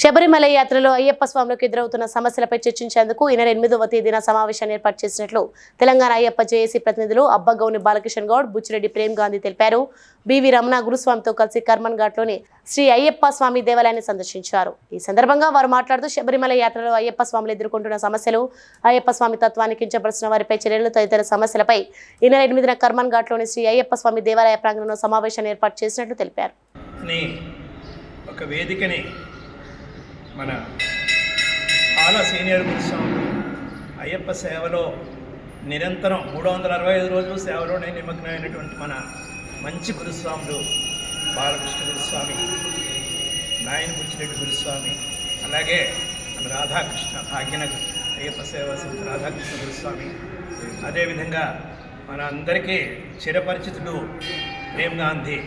శబరిమల యాత్రలో అయ్యప్ప స్వాములకు ఎదురవుతున్న సమస్యలపై చర్చించేందుకు ఈ నెల ఎనిమిదవ తేదీన సమావేశాన్ని ఏర్పాటు చేసినట్లు తెలంగాణ అయ్యప్ప జేఏసీ ప్రతినిధులు అబ్బగౌని బాలకిషన్ గౌడ్ బుచ్చిరెడ్డి ప్రేమ్ గాంధీ తెలిపారు. బివి రమణ గురుస్వామితో కలిసి కర్మన్ ఘాట్లోని శ్రీ అయ్యప్ప స్వామి దేవాలయాన్ని సందర్శించారు. ఈ సందర్భంగా వారు మాట్లాడుతూ శబరిమల యాత్రలో అయ్యప్ప స్వాములు ఎదుర్కొంటున్న సమస్యలు అయ్యప్ప స్వామి తత్వాన్ని కించపరిచిన వారిపై చర్యలు తదితర సమస్యలపై ఈ నెల ఎనిమిదిన కర్మన్ ఘాట్లోని శ్రీ అయ్యప్ప స్వామి దేవాలయ ప్రాంగణంలో సమావేశాన్ని ఏర్పాటు చేసినట్లు తెలిపారు. ఒక వేదికని మన చాలా సీనియర్ గురుస్వామి అయ్యప్ప సేవలో నిరంతరం మూడు వందల అరవై ఐదు రోజులు సేవలోనే నిమగ్నమైనటువంటి మన మంచి గురుస్వాములు బాలకృష్ణ గురుస్వామి నాయన బుచ్చిరెడ్డి గురుస్వామి అలాగే మన రాధాకృష్ణ భాగ్యనగర్ అయ్యప్ప సేవ సమితి రాధాకృష్ణ గురుస్వామి. అదేవిధంగా మన అందరికీ చిరపరిచితుడు ప్రేమ్ గాంధీ.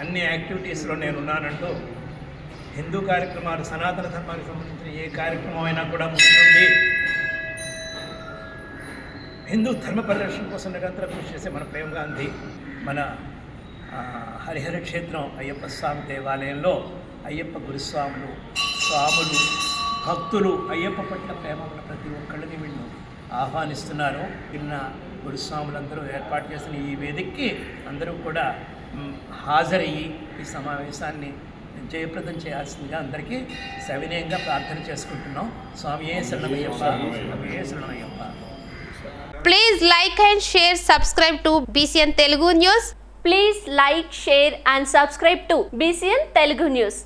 అన్ని యాక్టివిటీస్లో నేను ఉన్నానంటూ హిందూ కార్యక్రమాలు సనాతన ధర్మానికి సంబంధించిన ఏ కార్యక్రమం అయినా కూడా ముందుండి హిందూ ధర్మ పరిరక్షణ కోసం నిరంతరం కృషి చేసే మన ప్రేమ గాంధీ మన హరిహర క్షేత్రం అయ్యప్ప స్వామి దేవాలయంలో అయ్యప్ప గురుస్వాములు స్వాములు భక్తులు అయ్యప్ప పట్ల ప్రేమ ఉన్న ప్రతి ఒక్కళ్ళని వీళ్ళు ఆహ్వానిస్తున్నారు. నిన్న గురుస్వాములందరూ ఏర్పాటు చేసిన ఈ వేదికకి అందరూ కూడా హాజరయ్యి ఈ సమావేశాన్ని జయప్రదం చేయాల్సిందిగా అందరికీ సవినయంగా ప్రార్థన చేసుకుంటున్నాం స్వామియే శరణమయ్యప్ప స్వామియే శరణమయ్యప్ప Please like and share, subscribe to BCN Telugu News. Please like, share and subscribe to BCN Telugu News.